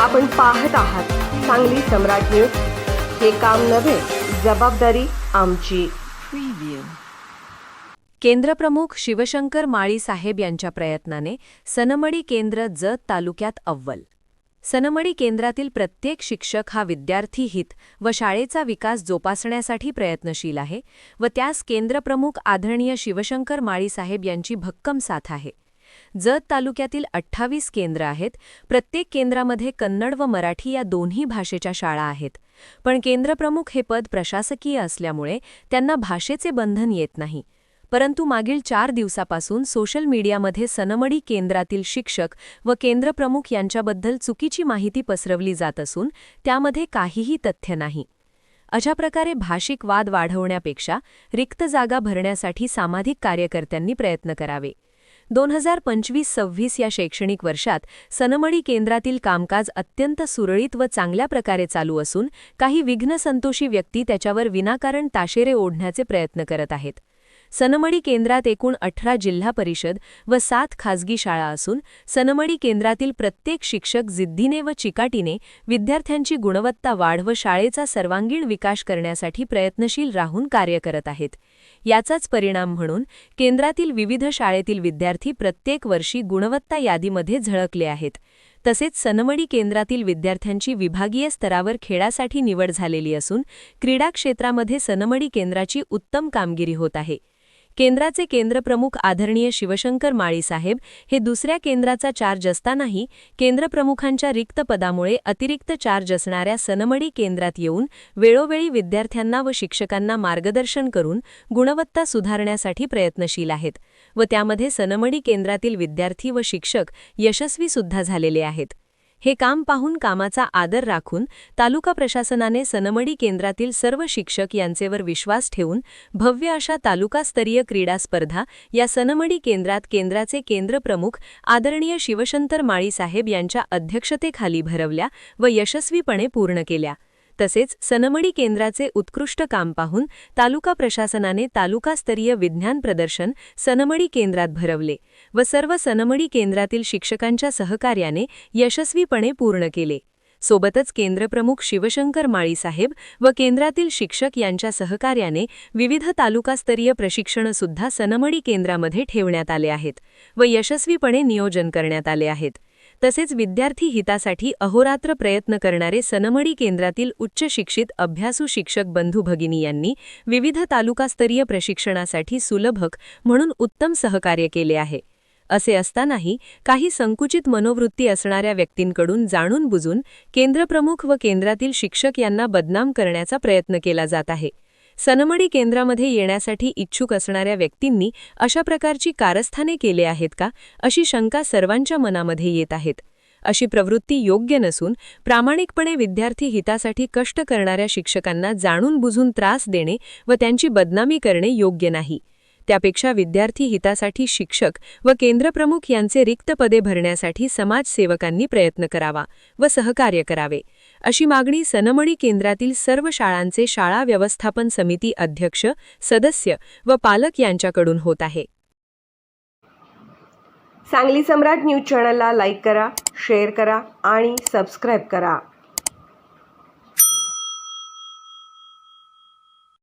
आपण पाहत आहात सांगली सम्राट न्यूज. हे काम नव्हे जबाबदारी आमची. केंद्रप्रमुख शिवशंकर माळी साहेब यांच्या प्रयत्नाने सनमडी केंद्र जत तालुक्यात अव्वल. सनमडी केंद्रातील प्रत्येक शिक्षक हा विद्यार्थी हित व शाळेचा विकास जोपासण्यासाठी प्रयत्नशील आहे व त्यास केंद्रप्रमुख आदरणीय शिवशंकर माळी साहेब यांची भक्कम साथ आहे. जत तालुक्यातील अठ्ठावीस केंद्र आहेत. प्रत्येक केंद्रामध्ये कन्नड व मराठी या दोन्ही भाषेच्या शाळा आहेत. पण केंद्रप्रमुख हे पद प्रशासकीय असल्यामुळे त्यांना भाषेचे बंधन येत नाही. परंतु मागील चार दिवसापासून सोशल मीडियामध्ये सनमडी केंद्रातील शिक्षक व केंद्रप्रमुख यांच्याबद्दल चुकीची माहिती पसरवली जात असून त्यामध्ये काहीही तथ्य नाही. अशा प्रकारे भाषिक वाद वाढवण्यापेक्षा रिक्त जागा भरण्यासाठी सामाजिक कार्यकर्त्यांनी प्रयत्न करावे. दोन हजार पंचवीस सव्वीस या शैक्षणिक वर्षात सनमडी केंद्रातील कामकाज अत्यंत सुरळीत व चांगल्या प्रकारे चालू असून काही विघ्नसंतोषी व्यक्ती त्याच्यावर विनाकारण ताशेरे ओढण्याचे प्रयत्न करत आहेत. सनमडी केंद्रात एकूण अठरा जिल्हा परिषद व सात खासगी शाळा असून सनमडी केंद्रातील प्रत्येक शिक्षक जिद्दीने व चिकाटीने विद्यार्थ्यांची गुणवत्ता वाढ व शाळेचा सर्वांगीण विकास करण्यासाठी प्रयत्नशील राहून कार्य करत आहेत. याचाच परिणाम म्हणून केंद्रातील विविध शाळेतील विद्यार्थी प्रत्येक वर्षी गुणवत्ता यादीमध्ये झळकले आहेत. तसेच सनमडी केंद्रातील विद्यार्थ्यांची विभागीय स्तरावर खेळासाठी निवड झालेली असून क्रीडा क्षेत्रामध्ये सनमडी केंद्राची उत्तम कामगिरी होत आहे. केंद्राचे केंद्रप्रमुख आदरणीय शिवशंकर माळीसाहेब हे दुसऱ्या केंद्राचा चार्ज असतानाही केंद्रप्रमुखांच्या रिक्त पदामुळे अतिरिक्त चार्ज असणाऱ्या सनमडी केंद्रात येऊन वेळोवेळी विद्यार्थ्यांना व शिक्षकांना मार्गदर्शन करून गुणवत्ता सुधारण्यासाठी प्रयत्नशील आहेत व त्यामध्ये सनमडी केंद्रातील विद्यार्थी व शिक्षक यशस्वी सुद्धा झालेले आहेत. हे काम पाहून कामाचा आदर राखून तालुका प्रशासनाने सनमडी केंद्रातील सर्व शिक्षक यांचेवर विश्वास ठेवून भव्य अशा तालुकास्तरीय क्रीडा स्पर्धा या सनमडी केंद्रात केंद्राचे केंद्रप्रमुख आदरणीय शिवशंकर माळी साहेब यांच्या अध्यक्षतेखाली भरवल्या व यशस्वीपणे पूर्ण केल्या. तसेच सनमडी केंद्राचे उत्कृष्ट काम पाहून तालुका प्रशासनाने तालुकास्तरीय विज्ञान प्रदर्शन सनमडी केंद्रात भरवले व सर्व सनमडी केंद्रातील शिक्षकांच्या सहकार्याने यशस्वीपणे पूर्ण केले. सोबतच केंद्रप्रमुख शिवशंकर माळी साहेब व केंद्रातील शिक्षक यांच्या सहकार्याने विविध तालुकास्तरीय प्रशिक्षणसुद्धा सनमडी केंद्रामध्ये ठेवण्यात आले आहेत व यशस्वीपणे नियोजन करण्यात आले आहेत. तसेच विद्यार्थी हितासाठी अहोरात्र प्रयत्न करणारे सनमडी केंद्रातील उच्च शिक्षित अभ्यासू शिक्षक बंधू भगिनी यांनी विविध तालुकास्तरीय प्रशिक्षणासाठी सुलभक म्हणून उत्तम सहकार्य केले आहे. असे असतानाही काही संकुचित मनोवृत्ती असणाऱ्या व्यक्तींकडून जाणून बुजून केंद्रप्रमुख व केंद्रातील शिक्षक यांना बदनाम करण्याचा प्रयत्न केला जात आहे. सनमडी केंद्रामध्ये येण्यासाठी इच्छुक असणाऱ्या व्यक्तींनी अशा प्रकारची कारस्थाने केले आहेत का अशी शंका सर्वांच्या मनामध्ये येत आहेत. अशी प्रवृत्ती योग्य नसून प्रामाणिकपणे विद्यार्थी हितासाठी कष्ट करणाऱ्या शिक्षकांना जाणून बुजून त्रास देणे व त्यांची बदनामी करणे योग्य नाही. त्यापेक्षा विद्यार्थी हितासाठी शिक्षक व केंद्रप्रमुख यांचे रिक्त पदे भरण्यासाठी समाजसेवकांनी प्रयत्न करावा व सहकार्य करावे अशी मागणी सनमणी केंद्रातील सर्व शाळांचे शाळा व्यवस्थापन समिती अध्यक्ष सदस्य व पालक यांच्याकडून होत आहे. सांगली सम्राट न्यूज चॅनलला लाईक करा शेअर करा आणि सबस्क्राईब करा.